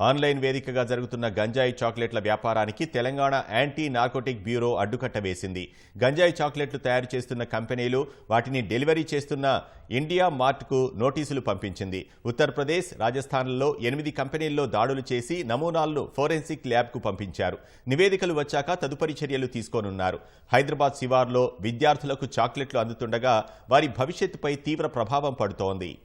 Online వేదికగా జరుగుతున్న గంజాయి చాక్లెట్ల వ్యాపారానికి తెలంగాణ యాంటీ నార్కోటిక్ బ్యూరో అడ్డుకట్ట వేసింది. గంజాయి చాక్లెట్లు తయారు చేస్తున్న కంపెనీలు వాటిని డెలివరీ చేస్తున్న ఇండియా మార్ట్కు నోటీసులు పంపించింది. ఉత్తరప్రదేశ్ రాజస్థాన్లలో ఎనిమిది కంపెనీల్లో దాడులు చేసి నమూనాలను ఫోరెన్సిక్ ల్యాబ్కు పంపించారు. నివేదికలు వచ్చాక తదుపరి చర్యలు తీసుకోనున్నారు. హైదరాబాద్ శివార్లో విద్యార్థులకు చాక్లెట్లు అందుతుండగా వారి భవిష్యత్తుపై తీవ్ర ప్రభావం పడుతోంది.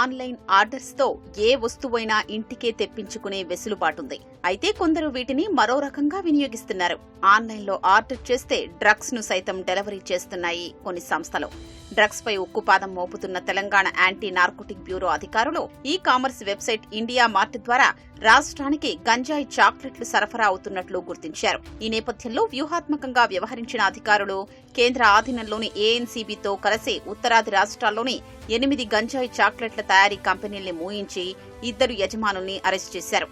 ఆన్లైన్ ఆర్డర్స్తో ఏ వస్తువైనా ఇంటికే తెప్పించుకునే వెసులుబాటుంది. అయితే కొందరు వీటిని మరో రకంగా వినియోగిస్తున్నారు. ఆన్లైన్లో ఆర్డర్ చేస్తే డ్రగ్స్ను సైతం డెలివరీ చేస్తున్నాయి కొన్ని సంస్థలు. డ్రగ్స్ పై ఉక్కుపాదం మోపుతున్న తెలంగాణ యాంటీ నార్కోటిక్ బ్యూరో అధికారులు e commerce website India mart ద్వారా రాష్ట్రానికి గంజాయి చాక్లెట్లు సరఫరా అవుతున్నట్లు గుర్తించారు. ఈ నేపథ్యంలో వ్యూహాత్మకంగా వ్యవహరించిన అధికారులు కేంద్ర ఆధీనంలోని ఏఎన్సీబీతో కలిసి ఉత్తరాది రాష్ట్రాల్లోని ఎనిమిది గంజాయి చాక్లెట్ల తయారీ కంపెనీల్ని మూయించి ఇద్దరు యజమానుల్ని అరెస్ట్ చేశారు.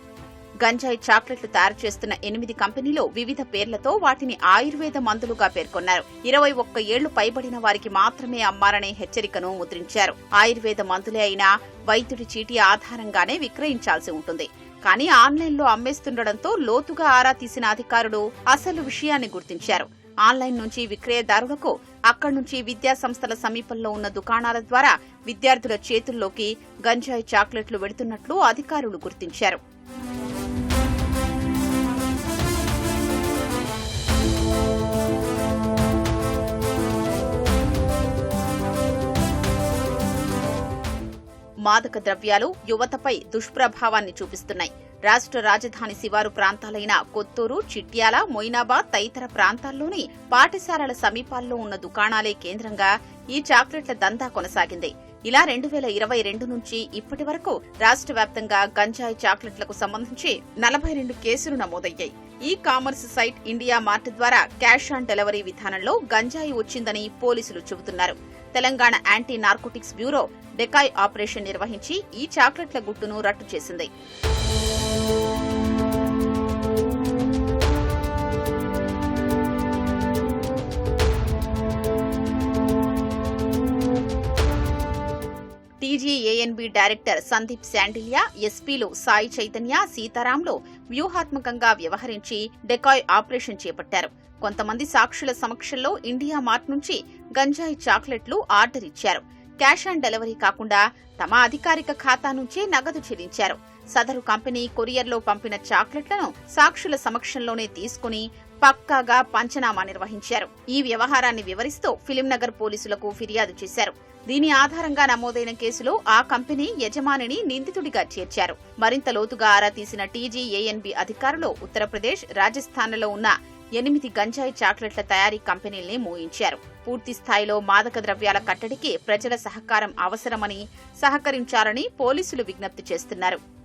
గంజాయి చాక్లెట్లు తయారు చేస్తున్న ఎనిమిది కంపెనీలు వివిధ పేర్లతో వాటిని ఆయుర్వేద మందులుగా పేర్కొన్నారు. ఇరవై ఒక్క ఏళ్ళు పైబడిన వారికి మాత్రమే అమ్మారనే హెచ్చరికను ముద్రించారు. ఆయుర్వేద మందులే అయినా వైద్యుడి చీటీ ఆధారంగానే విక్రయించాల్సి ఉంటుంది. కానీ ఆన్లైన్లో అమ్మేస్తుండటంతో లోతుగా ఆరా తీసిన అధికారులు అసలు విషయాన్ని గుర్తించారు. ఆన్లైన్ నుంచి విక్రయదారులకు అక్కడి నుంచి విద్యా సంస్థల సమీపంలో ఉన్న దుకాణాల ద్వారా విద్యార్థుల చేతుల్లోకి గంజాయి చాక్లెట్లు వెడుతున్నట్లు అధికారులు గుర్తించారు. మాదక ద్రవ్యాలు యువతపై దుష్ప్రభావాన్ని చూపిస్తున్నాయి. రాష్ట్ర రాజధాని శివారు ప్రాంతాలైన కొత్తూరు చిట్యాల మొయినాబాద్ తదితర ప్రాంతాల్లోని పాఠశాలల సమీపాల్లో ఉన్న దుకాణాలే కేంద్రంగా ఈ చాక్లెట్ల దందా కొనసాగింది. ఇలా రెండు వేల ఇరవై రెండు నుంచి ఇప్పటి వరకు రాష్ట్ర వ్యాప్తంగా గంజాయి చాక్లెట్లకు సంబంధించి నలభై రెండు కేసులు నమోదయ్యాయి. E commerce site India mart ద్వారా క్యాష్ ఆన్ డెలివరీ విధానంలో గంజాయి వచ్చిందని పోలీసులు చెబుతున్నారు. Telangana anti narcotics bureau decoy operation నిర్వహించి ఈ చాక్లెట్ల గుట్టును రట్టు చేసింది. టీజీఏఎన్బి డైరెక్టర్ సందీప్ శాండిలియా ఎస్పీలు సాయి చైతన్య సీతారాంలు వ్యూహాత్మకంగా వ్యవహరించి డెకాయ్ ఆపరేషన్ చేపట్టారు. కొంతమంది సాక్షుల సమక్షంలో ఇండియా మార్ట్ నుంచి గంజాయి చాక్లెట్లు ఆర్డర్ ఇచ్చారు. క్యాష్ ఆన్ డెలివరీ కాకుండా తమ అధికారిక ఖాతా నుంచే నగదు చెల్లించారు. సదరు కంపెనీ కొరియర్లో పంపిన చాక్లెట్లను సాక్షుల సమక్షంలోనే తీసుకుని పక్కాగా పంచనామా నిర్వహించారు. ఈ వ్యవహారాన్ని వివరిస్తూ ఫిలింనగర్ పోలీసులకు ఫిర్యాదు చేశారు. దీని ఆధారంగా నమోదైన కేసులో ఆ కంపెనీ యజమానిని నిందితుడిగా చేర్చారు. మరింత లోతుగా ఆరా తీసిన టీజీఏఎన్బి అధికారులు ఉత్తరప్రదేశ్ రాజస్థాన్లలో ఉన్న ఎనిమిది గంజాయి చాక్లెట్ల తయారీ కంపెనీల్ని మోయించారు. పూర్తి స్థాయిలో మాదక ద్రవ్యాల కట్టడికి ప్రజల సహకారం అవసరమని సహకరించాలని పోలీసులు విజ్ఞప్తి చేస్తున్నారు.